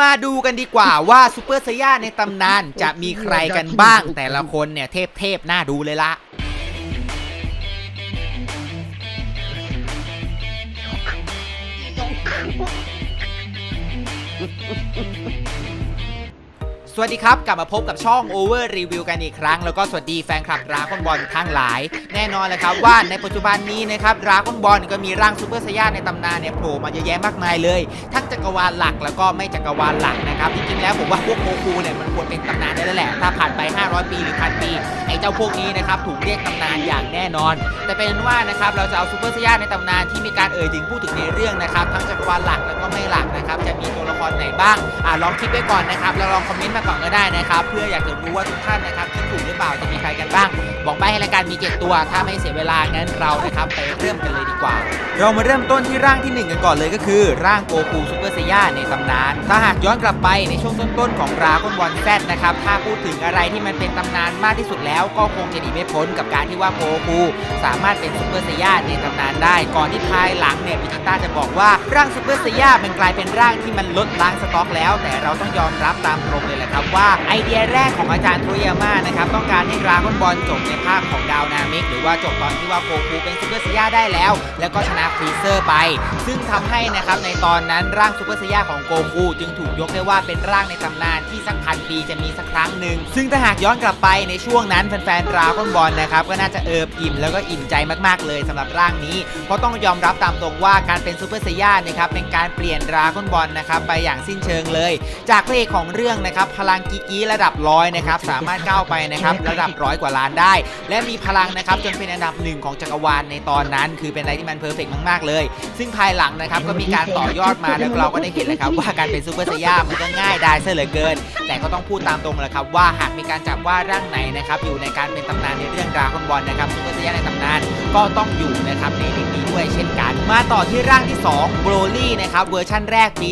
มาดูกันดีกว่าว่าซูเปอร์ไซย่าในตำนานจะมีใครกันบ้างแต่ละคนเนี่ยเทพเทพๆน่าดูเลยละ สวัสดีครับ กลับมาพบกับช่อง Over Review กันอีกครั้ง แล้วก็สวัสดีแฟนคลับราก้อนบอลทั้งหลาย แน่นอนเลยครับว่าในปัจจุบันนี้นะครับราก้อนบอลก็มีร่างซูเปอร์ไซย่าในตำนานเนี่ยโผล่มาเยอะแยะมากมายเลย ทั้งจักรวาลหลักแล้วก็ไม่จักรวาลหลักนะครับจริงๆแล้วผมว่าพวกโกคูเนี่ยมันควรเป็นตำนานได้แล้วแหละ ถ้าผ่านไป 500 ปีหรือพันปีไอ้เจ้าพวกนี้นะครับถูกเรียกตำนานอย่างแน่นอน แต่เป็นว่านะครับเราจะเอาซูเปอร์ไซย่าในตำนานที่มีการเอ่ยถึงพูดถึงในเรื่องนะครับทั้งจักรวาลหลัก บ้างอ่าลองคิดไว้ก่อนนะครับแล้วลองคอมเมนต์มาก่อนก็ได้นะครับเพื่ออยากจะรู้ว่าทุกท่านนะครับคิดถูกหรือเปล่าจะมีใครกันบ้าง บอกใบให้รายการมี7ตัว ถ้าไม่เสียเวลางั้นเรานะครับไปเริ่มกันเลยดีกว่า เรามาเริ่มต้นที่ร่างที่1กันก่อนเลยก็คือ ร่างโกคูซูเปอร์ไซย่าในตำนาน ถ้าหากย้อนกลับไปในช่วงต้นๆของดราก้อนบอลแซดนะครับถ้าพูดถึงอะไรที่มันเป็นตำนานมากที่สุดแล้ว ก็คงจะหนีไม่พ้นกับการที่ว่าโกคูสามารถเป็นซูเปอร์ไซย่าในตำนานได้ ก่อนที่ภายหลังเนี่ยวิจิต้าจะบอกว่าร่างซูเปอร์ไซย่ามันกลายเป็นร่างที่มันลดล้างสต็อกแล้ว แต่เราต้องยอมรับตามตรงเลยแหละครับว่าไอเดียแรกของอาจารย์โทยาม่านะครับต้องการให้ดราก้อนบอลจบในภาคของดาวนามิกหรือว่าจบตอนที่ว่าโกคูเป็นซูเปอร์ไซย่าได้แล้ว แล้วก็ชนะฟรีเซอร์ไป ซึ่งทำให้นะครับในตอนนั้นร่างซูเปอร์ไซย่าของโกคูจึงถูกยกได้ว่าเป็นร่างในตำนานที่สักพันปีจะมีสักครั้งหนึ่งซึ่งถ้าหากย้อนกลับไปในช่วงนั้นแฟนๆดราก้อนบอลนะครับก็น่าจะเอิบอิ่มแล้วก็อิ่มใจมากๆเลยสำหรับร่างนี้เพราะต้องยอมรับตามตรงว่าการเป็นซูเปอร์ไซย่านะครับเป็นการเปลี่ยนดราก้อนบอลนะครับไปอย่างสิ้นเชิงเลย จากเพลงของเรื่องนะครับพลังกีกีระดับร้อยนะครับสามารถก้าวไปนะครับระดับร้อยกว่าล้านได้ และมีพลังนะครับจนเป็นอันดับหนึ่งของจักรวาลในตอนนั้น คือเป็นอะไรที่มันเพอร์เฟกมากๆเลย ซึ่งภายหลังนะครับก็มีการต่อยอดมาแล้วเราก็ได้เห็นเลยครับว่าการเป็นซูเปอร์ไซย่ามันก็ง่ายได้ซะเหลือเกิน แต่ก็ต้องพูดตามตรงแหละครับว่าหากมีการจับว่าร่างไหนนะครับอยู่ในการเป็นตำนานในเรื่องราก้อนบอลนะครับซูเปอร์ไซย่าในตำนานก็ต้องอยู่นะครับในเรื่องนี้ด้วยเช่นกัน มาต่อที่ร่างที่2โบรลี่นะครับเวอร์ชั่นแรกปี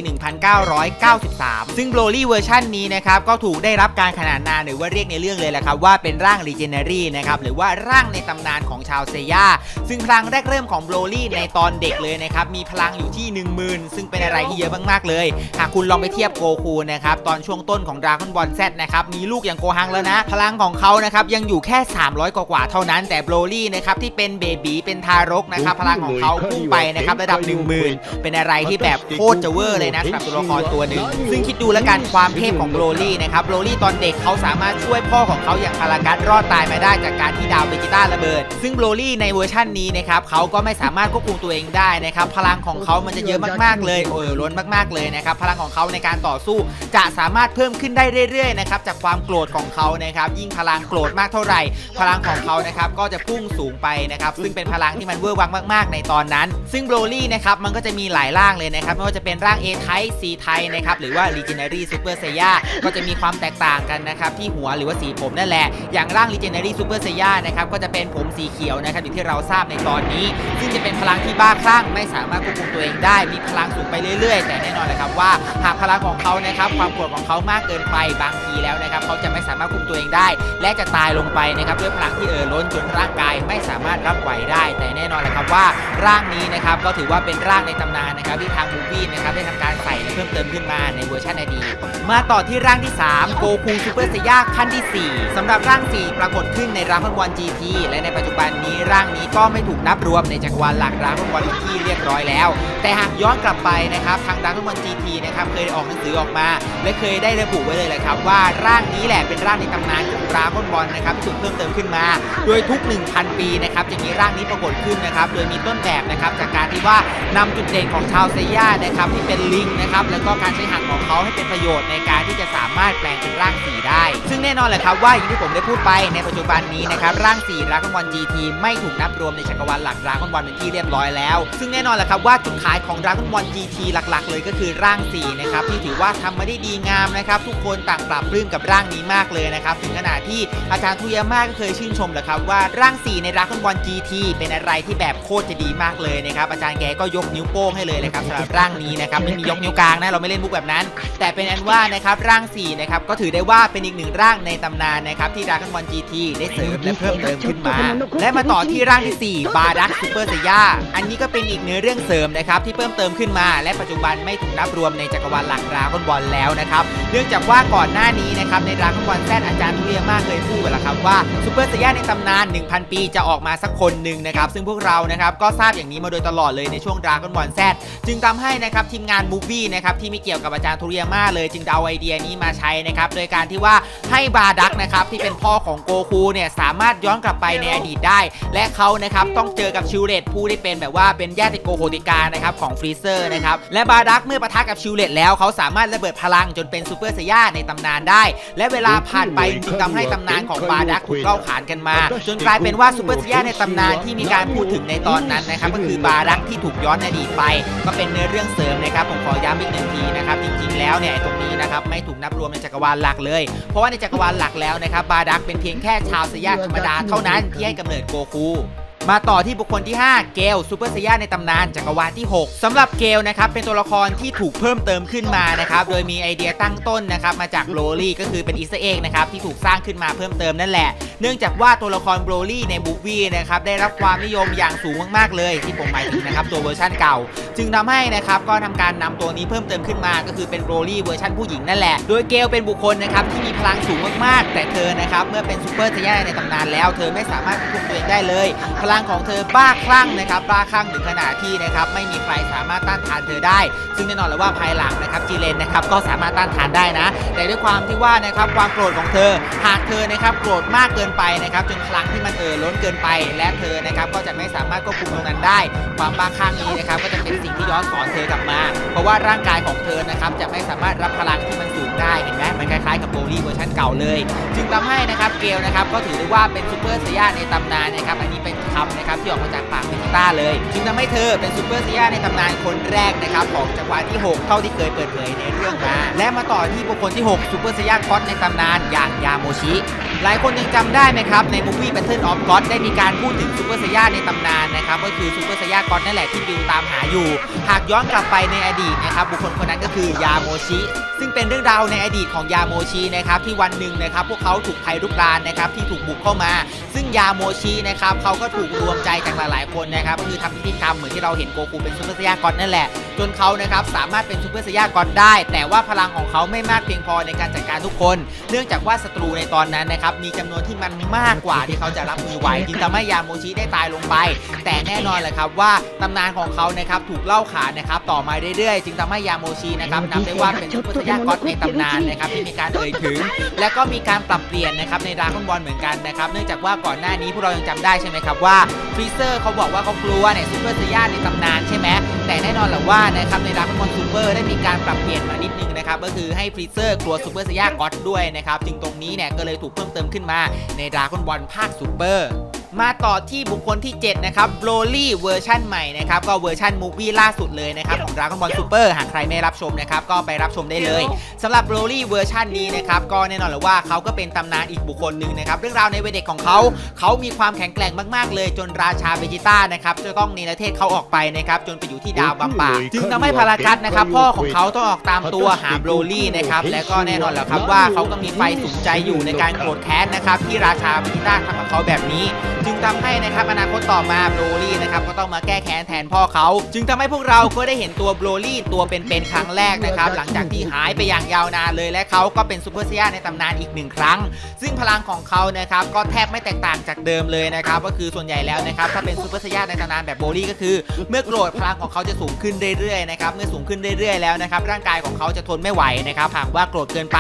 1993 ซึ่งโบรลี่เวอร์ชันนี้นะครับก็ถูกได้รับการขนานนามหรือว่าเรียกในเรื่องเลยแหละครับว่าเป็นร่าง Legendary นะครับหรือว่าร่างในตำนานของชาวเซย่าซึ่งพลังแรกเริ่มของโบรลี่ในตอนเด็กเลยนะครับมีพลังอยู่ที่ 10,000 ซึ่งเป็นอะไรที่เยอะมากๆเลย หากคุณลองไปเทียบโกคูนะครับตอนช่วงต้นของดราก้อนบอลแซนะครับมีลูกอย่างโกฮังแล้วนะ พลังของเขานะครับยังอยู่แค่ 300 กว่าๆเท่านั้นแต่โบรลี่นะครับที่เป็นเบบีเป็นทารกนะครับพลังของเขาพุ่งไปนะครับระดับ 10,000 เป็นอะไรที่แบบโคตรจะเวอร์เลยนะสำหรับตัวละครตัวหนึ่ง ซึ่งคิดดูแล้วกันความเทพของโบรลี่นะครับโบรลี่ตอนเด็กเขาสามารถช่วยพ่อของเขาอย่างพารากัสรอดตายมาได้จากการที่ดาวเบจิต้าระเบิด ซึ่งโบรลี่ในเวอร์ชันนี้นะครับเขาก็ไม่สามารถควบคุมตัวเองได้นะครับพลังของเขามันจะเยอะมากๆเลยโอ้ยล้นมากๆเลยนะครับพลังของเขาในการต่อสู้จะสามารถเพิ่มขึ้นได้เรื่อยๆนะครับจากความโกรธของเขานะครับยิ่งพลังโกรธมากเท่าไหร่ พลังของเขานะครับก็จะพุ่งสูงไปนะครับซึ่งเป็นพลังที่มันเวอร์วังมาก ๆ ในตอนนั้น ซึ่งโบรลี่นะครับมันก็จะมีหลายร่างเลยนะครับไม่ว่าจะเป็นร่าง A type C type นะครับหรือว่า Legendary Super Saiyan ก็จะมีความแตกต่างกันนะครับที่หัวหรือว่าสีผมนั่นแหละ อย่างร่าง Legendary Super Saiyan นะครับก็จะเป็นผมสีเขียวนะครับอย่างที่เราทราบในตอนนี้ ซึ่งจะเป็นพลังที่บ้าคลั่งไม่สามารถควบคุมตัวเองได้ มีพลังสูงไปเรื่อย ๆ แต่แน่นอนเลยครับว่า หากพลังของเขานะครับความโกรธของเขามากเกินไปบางทีแล้วนะครับเขาจะไม่สามารถควบคุมตัวเองได้ และจะตายลงไปนะครับด้วยพลังที่เอ่อล้นจนร่างกายไม่สามารถรับไหวได้ แต่แน่นอนเลยครับว่าร่างนี้นะครับก็ถือว่าเป็นร่างในตำนานนะครับที่ทางมูฟี่นะครับได้ทำการใส่และเพิ่มเติมขึ้นมาในเวอร์ชันอดีตมาต่อที่ร่างที่ 3 โกคูซูเปอร์ไซย่าขั้นที่ 4สำหรับร่าง 4 ปรากฏขึ้นในราก้อนบอล GT และในปัจจุบันนี้ร่างนี้ก็ไม่ถูกนับรวมในจักรวาลหลักราก้อนบอลที่เรียบร้อยแล้ว แต่หากย้อนกลับไปนะครับทางราก้อนบอล GT นะครับเคยออกหนังสือออกมา และเคยได้ระบุไว้เลยแหละครับว่าร่างนี้แหละเป็นร่างในตำนานของราก้อนบอลนะครับที่ถูกเพิ่มเติมขึ้นมา โดยทุก 1,000 ปีนะครับจะมีร่างนี้ปรากฏขึ้นนะครับโดยมีต้นแบบนะครับจากการที่ว่านำจุดเด่นของชาวเซย่านะครับที่เป็นลิงนะครับแล้วก็การใช้หักของเขาให้เป็นประโยชน์ในการที่จะสามารถแปลงเป็นร่างสี น่นอนแหละครับว่าอย่างที่ผมได้พูดไปในปัจจุบันนี้นะครับร่างสีดราก้อนบอล GT ไม่ถูกนับรวมในจักรวาลหลักดราก้อนบอลเป็นที่เรียบร้อยแล้ว ซึ่งแน่นอนแหละครับว่าจุดขายของดราก้อนบอล GT หลักๆ เลยก็คือร่างสีนะครับที่ถือว่าทำมาได้ดีงามนะครับทุกคนต่างปรับปลื้มกับร่างนี้มากเลยนะครับถึงขนาดที่อาจารย์ทุยามาก็เคยชื่นชมแหละครับว่าร่างสีในดราก้อนบอล GT เป็นอะไรที่แบบโคตรจะดีมากเลยนะครับอาจารย์แกก็ยกนิ้วโป้งให้เลยนะครับสำหรับร่างนี้นะครับไม่มียกนิ้วกลางนะเราไม่เล่นมุกแบบนั้น แต่เป็นอันว่านะครับร่าง4นะครับก็ถือได้ว่าเป็นอีกหนึ่งร่างในในตำนานนะครับที่ดราก้อนบอล GT ได้เสริมและเพิ่มเติมขึ้นมา และมาต่อที่ร่างที่ 4 บาดักซูเปอร์เซย่าอันนี้ก็เป็นอีกเนื้อเรื่องเสริมนะครับที่เพิ่มเติมขึ้นมา และปัจจุบันไม่ถูกนับรวมในจักรวาลหลักดราก้อนบอลแล้วนะครับเนื่องจากว่าก่อนหน้านี้นะครับในดราก้อนบอลแซดอาจารย์ทุเรียมาเคยพูดไว้แล้วครับว่าซูเปอร์เซย่าในตำนาน 1,000 ปีจะออกมาสักคนหนึ่งนะครับซึ่งพวกเรานะครับก็ทราบอย่างนี้มาโดยตลอดเลยในช่วงดราก้อนบอลแซดจึงทำให้นะครับทีมงานมูฟวี่นะครับที่ไม่เกี่ยวกับอาจารย์ทุเรียมาเลย จึงเอาไอเดียนี้มาใช้นะครับโดยการที่ว่าให้บาดักนะครับที่เป็นพ่อของโกคูเนี่ยสามารถย้อนกลับไปในอดีตได้ และเขานะครับต้องเจอกับชิวเลตผู้ที่เป็นแบบว่าเป็นญาติโกโฮติกานะครับของฟรีเซอร์นะครับและบาดักเมื่อปะทะกับชิวเลตแล้วเขาสามารถระเบิดพลังจนเป็นซูเปอร์เซย่าในตำนานได้ และเวลาผ่านไปจึงทำให้ตำนานของบาดักถูกเล่าขานกันมา จนกลายเป็นว่าซูเปอร์เซย่าในตำนานที่มีการพูดถึงในตอนนั้นนะครับก็คือบาดักที่ถูกย้อนอดีตไป ก็เป็นเนื้อเรื่องเสริมนะครับผมขอย้ำอีกหนึ่งทีนะ ครับจริงๆแล้วเนี่ยตรงนี้นะครับไม่ถูกนับรวมในจักรวาลหลักเลย เพราะว่าในจักรวาลหลักแล้วนะครับบาดักเป็นเพียงแค่ชาวสยามธรรมดาเท่านั้นที่ให้กำเนิดโกคูมาต่อที่บุคคลที่ 5 เกลซูเปอร์เซย่าในตำนานจักรวาลที่ 6สำหรับเกลนะครับเป็นตัวละครที่ถูกเพิ่มเติมขึ้นมานะครับโดยมีไอเดียตั้งต้นนะครับมาจากโรลี่ก็คือเป็นอีสเอ็กนะครับที่ถูกสร้างขึ้นมาเพิ่มเติมนั่นแหละ เนื่องจากว่าตัวละครโบรลี่ในบุ๊กวีนะครับได้รับความนิยมอย่างสูงมากๆเลย ที่ผมหมายถึงนะครับตัวเวอร์ชันเก่า จึงทำให้นะครับก็ทำการนำตัวนี้เพิ่มเติมขึ้นมาก็คือเป็นโบรลี่เวอร์ชันผู้หญิงนั่นแหละ โดยเกลเป็นบุคคลนะครับที่มีพลังสูงมากๆ แต่เธอนะครับเมื่อเป็นซูเปอร์เซย่าในตำนานแล้ว เธอไม่สามารถควบคุมตัวเองได้เลย พลังของเธอบ้าคลั่งนะครับบ้าคลั่งถึงขนาดที่นะครับไม่มีใครสามารถต้านทานเธอได้ ซึ่งแน่นอนเลยว่าภายหลังนะครับจีเลนนะครับก็สามารถต้านทานได้นะ แต่ด้วยความที่ว่านะครับความโกรธของเธอ หากเธอนะครับโกรธมากเกินไปนะครับจนพลังที่มันเอ่อล้นเกินไป และเธอนะครับก็จะไม่สามารถควบคุมตรงนั้นได้ ความบ้าคลั่งนี้นะครับก็จะเป็นสิ่งที่ย้อนสอนเธอกลับมา เพราะว่าร่างกายของเธอนะครับจะไม่สามารถรับพลังที่มันสูงได้เห็นไหมมันคล้ายๆกับโบลี่เวอร์ชันเก่าเลย จึงทำให้นะครับเกลนะครับก็ถือได้ว่าเป็นซูเปอร์เซียาในตำนานนะครับอันนี้เป็นคำนะครับที่ออกมาจากปากเมจิต้าเลย จึงทำให้เธอเป็นซูเปอร์เซียาในตำนานคนแรกนะครับของจักรวาลที่ 6 เท่าที่เคยเปิดเผยในเรื่องมาและมาต่อที่บุคคลที่6ซูเปอร์เซียาคอสในตำนานอย่างยาโมชิ หลายคนยังจำได้ไหมครับ ในมูฟี่แบทเทิลออฟก็อดได้มีการพูดถึงซูเปอร์เซียาในตำนานนะครับ ก็คือซูเปอร์เซียาก็อดนั่นแหละที่บิวตามหาอยู่ หากย้อนกลับไปในอดีตนะครับ บุคคลคนนั้นก็คือยาโมชิ ซึ่งเป็นเรื่องราวในอดีตของยาโมชินะครับที่วันหนึ่งนะครับพวกเขาถูกภัยรุกรานนะครับที่ถูกบุกเข้ามา ซึ่งยาโมชินะครับเขาก็ถูกรวมใจจากหลาย ๆ คนนะครับก็คือทำพิธีกรรมเหมือนที่เราเห็นโกคูเป็นซูเปอร์สยาก็อนนั่นแหละจนเขานะครับสามารถเป็นซูเปอร์สยาก็อนได้ แต่ว่าพลังของเขาไม่มากเพียงพอในการจัดการทุกคน เนื่องจากว่าศัตรูในตอนนั้นนะครับมีจำนวนที่มันมากกว่าที่เขาจะรับมือไหวจึงทำให้ยาโมชิได้ตายลงไป แต่แน่นอนแหละครับว่าตำนานของเขานะครับถูกเล่าขานนะครับต่อมาเรื่อยๆ จึงทำให้ยาโมชินะครับนับได้ว่าเป็นซูเปอร์สยากอนในตำนานนะครับที่มีการเอ่ยถึง และก็มีการปรับเปลี่ยนนะครับในดราก้อนบอลเหมือนกันนะครับเนื่องจากว่าก่อนหน้านี้พวกเรายังจำได้ใช่ไหมครับว่าฟรีเซอร์เขาบอกว่าเขากลัวเนี่ยซูเปอร์เซียาในตำนานใช่ไหมแต่แน่นอนแหละว่านะครับในดราก้อนบอลซูเปอร์ได้มีการปรับเปลี่ยนมานิดนึงนะครับก็คือให้ฟรีเซอร์กลัวซูเปอร์เซียาก็อดด้วยนะครับจึงตรงนี้เนี่ยก็เลยถูกเพิ่มเติมขึ้นมาในในดราก้อนบอลภาคซูเปอร์ มาต่อที่บุคคลที่ 7 นะครับโบรลี่เวอร์ชันใหม่นะครับ ก็เวอร์ชันมูฟวี่ล่าสุดเลยนะครับ ของ Dragon Ball Super หากใครไม่รับชมนะครับ ก็ไปรับชมได้เลยสำหรับโบรลี่เวอร์ชันนี้นะครับ ก็แน่นอนเลยว่าเขาก็เป็นตำนานอีกบุคคลหนึ่งนะครับ เรื่องราวในวัยเด็กของเขา เขามีความแข็งแกร่งมากๆ เลย จนราชาเบจิต้านะครับจะต้องเนรเทศเขาออกไปนะครับจนไปอยู่ที่ดาวบัมปาจึงทำให้พารากัสนะครับพ่อของเขาต้องออกตามตัวหาโบรลี่นะครับและก็แน่นอนแหละครับว่าเขาก็มีไฟสูงใจอยู่ในการโกรธแค้นนะครับที่ราชาเบจิต้าทำกับเขาแบบนี้จึงทำให้นะครับอนาคตต่อมาโบรลี่นะครับก็ต้องมาแก้แค้นแทนพ่อเขา จึงทำให้พวกเราก็ได้เห็นตัวโบรลี่ตัวเป็นๆครั้งแรกนะครับหลังจากที่หายไปอย่างยาวนานเลยและเขาก็เป็นซูเปอร์เซียในตำนานอีกหนึ่งครั้ง ซึ่งพลังของเขานะครับก็แทบไม่แตกต่างจากเดิมเลยนะครับก็คือส่วนใหญ่แล้วนะครับถ้าเป็นซูเปอร์เซียในตำนานแบบโบรลี่ก็คือ เมื่อโกรธพลังของเขาจะสูงขึ้นเรื่อยๆนะครับเมื่อสูงขึ้นเรื่อยๆแล้วนะครับร่างกายของเขาจะทนไม่ไหวนะครับหากว่าโกรธเกินไป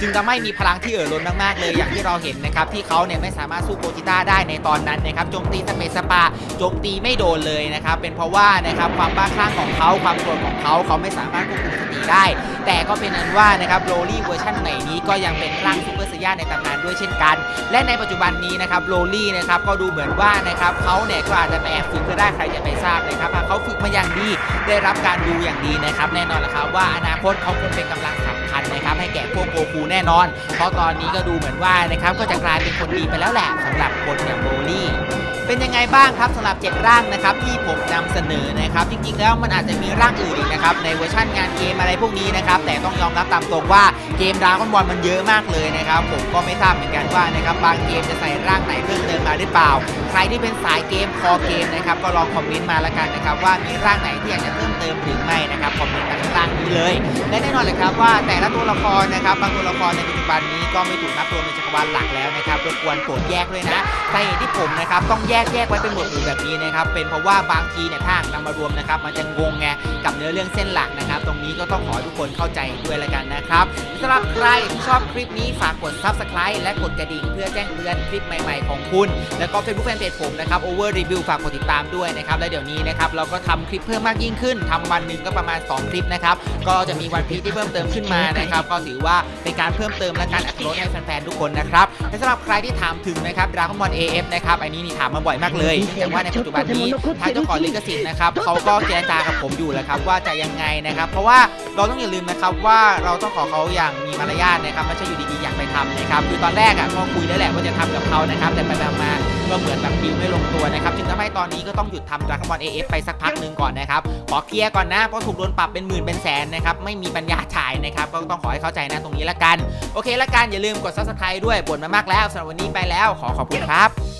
จึงทำให้มีพลังที่เอ่อล้นมากๆเลยอย่างที่เราเห็นนะครับที่เขาเนี่ยไม่สามารถสู้โกจิต้าได้ในตอนนั้นนะครับโจมตีสเปซสปาโจมตีไม่โดนเลยนะครับเป็นเพราะว่านะครับความบ้าคลั่งของเขาความโกรธของเขาเขาไม่สามารถควบคุมสติได้ แต่ก็เป็นอันว่านะครับโรลี่เวอร์ชันใหม่นี้ก็ยังเป็นร่างซูเปอร์เซียในตำนานด้วยเช่นกัน และในปัจจุบันนี้นะครับโรลี่นะครับก็ดูเหมือนว่านะครับเขาเนี่ยก็อาจจะไปแอบฝึกก็ได้ใครจะไปทราบนะครับหากเขาฝึกมาอย่างดีได้รับการดูอย่างดีนะครับแน่นอนละครับว่าอนาคตเขาคงเป็นกำลังสำ คัญนะครับให้แก่พวกโกคูแน่นอน เพราะตอนนี้ก็ดูเหมือนว่านะครับก็จะกลายเป็นคนดีไปแล้วแหละสำหรับคนอย่างโบลี่ เป็นยังไงบ้างครับสำหรับ 7 ร่างนะครับที่ผมนำเสนอนะครับ จริงๆแล้วมันอาจจะมีร่างอื่นอีกนะครับในเวอร์ชันงานเกมอะไรพวกนี้นะครับแต่ต้องยอมรับตามตรงว่าเกมดราก้อนบอลมันเยอะมากเลยนะครับผมก็ไม่ทราบเหมือนกันว่านะครับบางเกมจะใส่ร่างไหนเพิ่มเติมมาหรือเปล่า ใครที่เป็นสายเกมคอเกมนะครับก็ลองคอมเมนต์มาละกันนะครับว่ามีร่างไหนที่อยากจะเพิ่มเติมหรือไม่นะครับคอมเมนต์มาข้างล่างนี้เลย และแน่นอนเลยครับว่าแต่ละตัวละครนะครับบางตัวละครในปัจจุบันนี้ก็ไม่ถูกนับรวมในจักรวาลหลักแล้วนะครับรบกวนโปรดแยกด้วยนะสาเหตุที่ผมนะครับต้องแยกแยกไว้เป็นหมวดหมู่แบบนี้นะครับเป็นเพราะว่าบางทีเนี่ยถ้าหากนำมารวมนะครับมันจะงงไงกับเนื้อเรื่องเส้นหลักนะครับ ตรงนี้ก็ต้องขอให้ทุกคนเข้าใจด้วยละกันนะครับสำหรับใครที่ชอบคลิปนี้ฝากกด subscribe และกดกระดิ่งเพื่อแจ้งเตือนคลิปใหม่ๆของคุณ แล้วก็ Facebook Fanpage ผมนะครับ Over Review ฝากกดติดตามด้วยนะครับและเดี๋ยวนี้นะครับเราก็ทำคลิปเพิ่มมากยิ่งขึ้นทำวันหนึ่งก็ประมาณ 2 คลิปนะครับก็จะมีวันพีที่เพิ่มเติมขึ้นมานะครับก็ถือว่าเป็นการเพิ่มเติมและการอัดลดให้แฟนๆทุกคนนะครับและสำหรับใครที่ถามถึงนะครับ Dragon Ball AF นะครับอันนี้นี่ถามมาบ่อยมากเลย แต่ว่าในปัจจุบันนี้ทางเจ้าของลิขสิทธิ์นะครับเขาก็เจรจากับผมอยู่แล้วครับว่าจะยังไงนะครับ เพราะว่าเราต้องอย่าลืมนะครับว่าเราต้องขอเขาอย่างมีมารยาทนะครับไม่ใช่อยู่ดีๆอยากไปทำนะครับคือตอนแรกอะก็คุยแล้วแหละว่าจะทำกับเขานะครับ แต่ไปๆมาๆก็เหมือนแบบดิวไม่ลงตัวนะครับจึงทำให้ตอนนี้ก็ต้องหยุดทำ Dragon Ball AF ไปสักพักหนึ่งก่อนนะครับขอเคลียร์ก่อนนะเพราะถูกโดนปรับเป็นหมื่นเป็นแสนนะครับไม่มีปัญญาจ่ายนะครับก็ต้องขอให้เข้าใจนะตรงนี้ละกัน โอเคละกันอย่าลืมกด subscribe ด้วยบ่นมามากแล้วสำหรับวันนี้ไปแล้วขอขอบคุณครับ